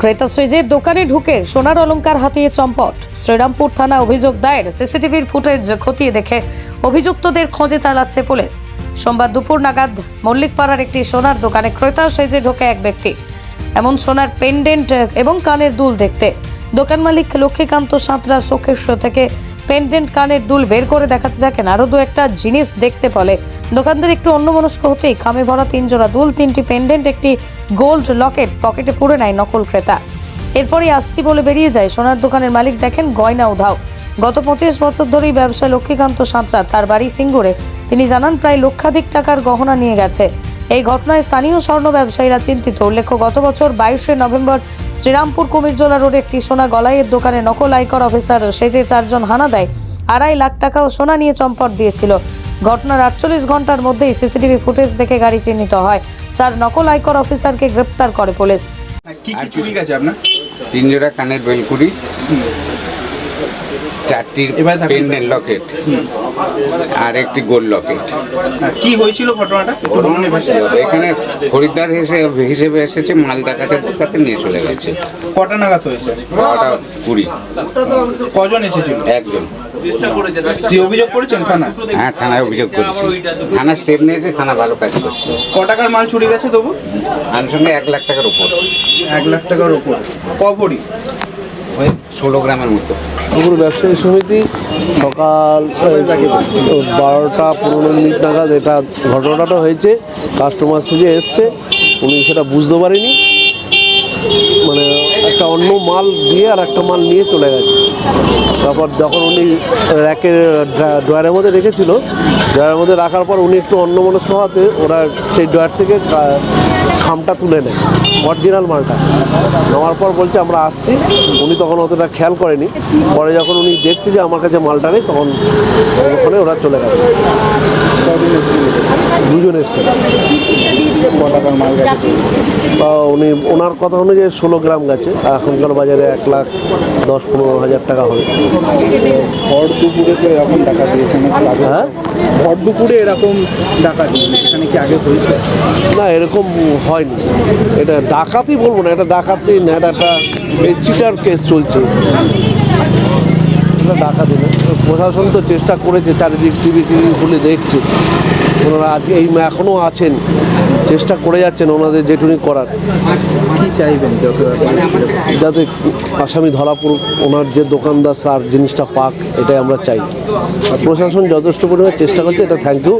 ক্রেতা সুইজের দোকানে ঢুকে সোনার অলঙ্কার হাতিয়ে চম্পট। শ্রীরামপুর থানা অভিযোগ দায়ের। সিসিটিভির ফুটেজ খতিয়ে দেখে অভিযুক্তদের খোঁজে চালাচ্ছে পুলিশ। সোমবার দুপুর নাগাদ মল্লিকপাড়ার একটি সোনার দোকানে ক্রেতা সেজে ঢোকে এক ব্যক্তি। এমন সোনার পেন্ডেন্ট এবং কানের দুল দেখতে দোকান মালিক লক্ষ্মীকান্ত সাঁতরা শোকেশ থেকে পেন্ডেন্ট কানের দুল বের করে দেখাতে থাকেন। আরও দু একটা জিনিস দেখতে বলে। দোকানদার একটু অন্যমনস্ক হতেই খামে ভরা তিন জোড়া দুল, তিনটি পেন্ডেন্ট একটি গোল্ড লকেট পকেটে পুরে নেয় নকল ক্রেতা। এরপরই আসছি বলে বেরিয়ে যায়। সোনার দোকানের মালিক দেখেন গয়না উধাও। গত পঁচিশ বছর ধরেই ব্যবসা লক্ষ্মীকান্ত সাঁতরা তার বাড়ি সিঙ্গুরে। তিনি জানান, প্রায় লক্ষাধিক টাকার গহনা নিয়ে গেছে। এই ঘটনায় স্থানীয় স্বর্ণ ব্যবসায়ীরা চিন্তিত। উল্লেখ্য গত বছর বাইশে নভেম্বর শ্রীরামপুর কুমিরজোলা রোডে একটি সোনা গলাইয়ের দোকানে নকল আয়কর অফিসার সেজে চারজন হানা দেয়। আড়াই লাখ টাকা ও সোনা নিয়ে চম্পট দিয়েছিল। ঘটনার আটচল্লিশ ঘণ্টার মধ্যেই সিসিটিভি ফুটেজ দেখে গাড়ি চিহ্নিত হয়। চার নকল আয়কর অফিসারকে গ্রেপ্তার করে পুলিশ। কি কি চুরি গেছে আপনার? তিন জোড়া কানের বেলকুড়ি চারটি। পেন্ডেন্ট লকেট আর একটি গোল লকেট। হ্যাঁ, কি হয়েছিল ঘটনাটা। এখানে খরিদ্দার হিসেবে হিসেবে এসেছে মাল দেখাতে দেখাতে নিয়ে চলে গেছে। কটা নাগাদ হয়েছে? ওটা কুড়ি কজন এসেছিল? একজন। অভিযোগ করেছেন থানা? হ্যাঁ থানায় অভিযোগ করেছি। থানা স্টেপ নিয়েছে থানা ভালো কাজ করছে। ক টাকার মাল চুরি গেছে তবু? আনুষঙ্গে এক লাখ টাকার উপর। এক লাখ টাকার উপর। ক ভরি ওই ষোলো গ্রামের মতো। পুকুর ব্যবসায়ী সমিতি সকাল বারোটা পনেরো মিনিট নাগাদ এটা ঘটনাটা হয়েছে। কাস্টমার সেজে এসছে, উনি সেটা বুঝতে পারেনি। মানে একটা অন্য মাল দিয়ে আর একটা মাল নিয়ে চলে গেছে। তারপর যখন উনি র্যাকের ড্রয়ারের মধ্যে রেখেছিল, ড্রয়ারের মধ্যে রাখার পর উনি একটু অন্যমনস্ক হওয়াতে ওরা সেই ড্রয়ার থেকে খামটা তুলে নেয় অরিজিনাল মালটা। নেওয়ার পর বলছে আমরা আসছি। উনি তখন অতটা খেয়াল করেনি। পরে যখন উনি দেখছে যে আমার কাছে মালটা নেই তখন ওখানে ওরা চলে গেছে দুজন এসছে। উনি ওনার কথা অনুযায়ী ষোলো গ্রাম গেছে। এখনকার বাজারে এক লাখ দশ পনেরো হাজার টাকা হবে। হ্যাঁ? ভর এরকম ডাকাতি? এখানে কি আগে হয়েছে? না, এরকম হয়নি। এটা ডাকাতি বলব না, এটা ডাকাতি না, এটা একটা চিটার কেস চলছে। এটা ডাকাতি না। প্রশাসন তো চেষ্টা করেছে, চারিদিক টিভি টিভি খুলে দেখছে। ওনারা আজকে এই এখনও আছেন। চেষ্টা করে যাচ্ছেন ওনাদের যেটুনি করার। কি চাইবেন যাতে আসামি ধরা পড়ুক ওনার যে দোকানদার তার জিনিসটা পাক এটাই আমরা চাই। আর প্রশাসন যথেষ্ট পরিমাণে চেষ্টা করছে এটা থ্যাংক ইউ